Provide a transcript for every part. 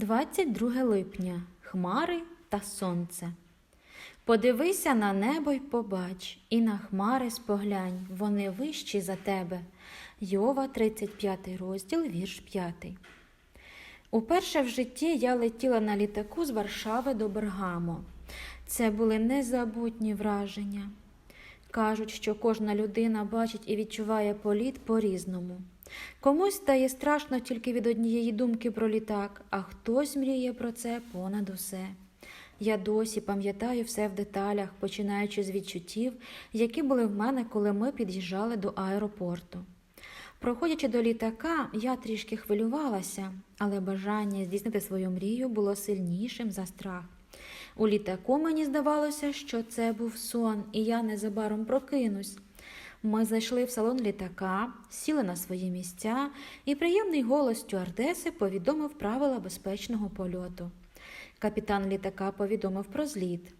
22 липня. Хмари та сонце. Подивися на небо й побач, і на хмари споглянь, вони вищі за тебе. Йова, 35 розділ, вірш 5. Уперше в житті я летіла на літаку з Варшави до Бергамо. Це були незабутні враження. Кажуть, що кожна людина бачить і відчуває політ по-різному. Комусь стає страшно тільки від однієї думки про літак, а хтось мріє про це понад усе. Я досі пам'ятаю все в деталях, починаючи з відчуттів, які були в мене, коли ми під'їжджали до аеропорту. Проходячи до літака, я трішки хвилювалася, але бажання здійснити свою мрію було сильнішим за страх. У літаку мені здавалося, що це був сон, і я незабаром прокинусь. Ми зайшли в салон літака, сіли на свої місця, і приємний голос стюардеси повідомив правила безпечного польоту. Капітан літака повідомив про зліт.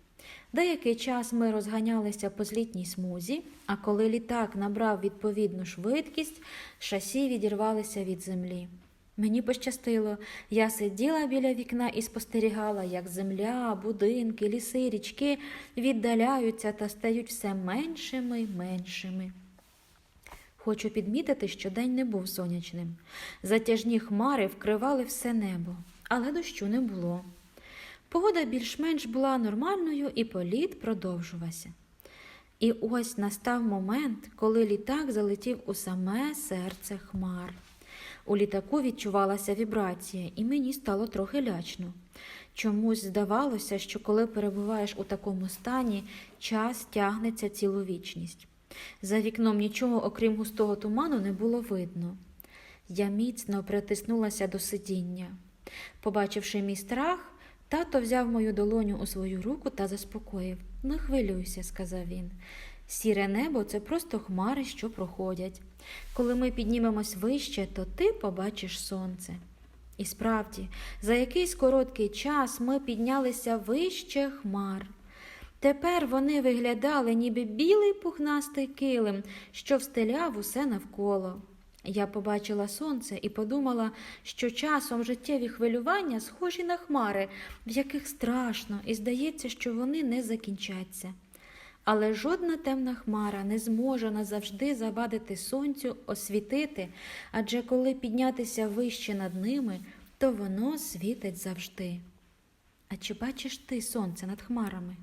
Деякий час ми розганялися по злітній смузі, а коли літак набрав відповідну швидкість, шасі відірвалися від землі. Мені пощастило, я сиділа біля вікна і спостерігала, як земля, будинки, ліси, річки віддаляються та стають все меншими й меншими. Хочу підмітити, що день не був сонячним. Затяжні хмари вкривали все небо, але дощу не було. Погода більш-менш була нормальною і політ продовжувався. І ось настав момент, коли літак залетів у саме серце хмар. У літаку відчувалася вібрація, і мені стало трохи лячно. Чомусь здавалося, що коли перебуваєш у такому стані, час тягнеться цілу вічність. За вікном нічого, окрім густого туману, не було видно. Я міцно притиснулася до сидіння. Побачивши мій страх, тато взяв мою долоню у свою руку та заспокоїв. Не хвилюйся, сказав він. Сіре небо це просто хмари, що проходять. Коли ми піднімемось вище, то ти побачиш сонце. І справді, за якийсь короткий час ми піднялися вище хмар. Тепер вони виглядали, ніби білий пухнастий килим, що встеляв усе навколо. Я побачила сонце і подумала, що часом життєві хвилювання схожі на хмари, в яких страшно, і здається, що вони не закінчаться. Але жодна темна хмара не зможе назавжди завадити сонцю освітити, адже коли піднятися вище над ними, то воно світить завжди. А чи бачиш ти сонце над хмарами?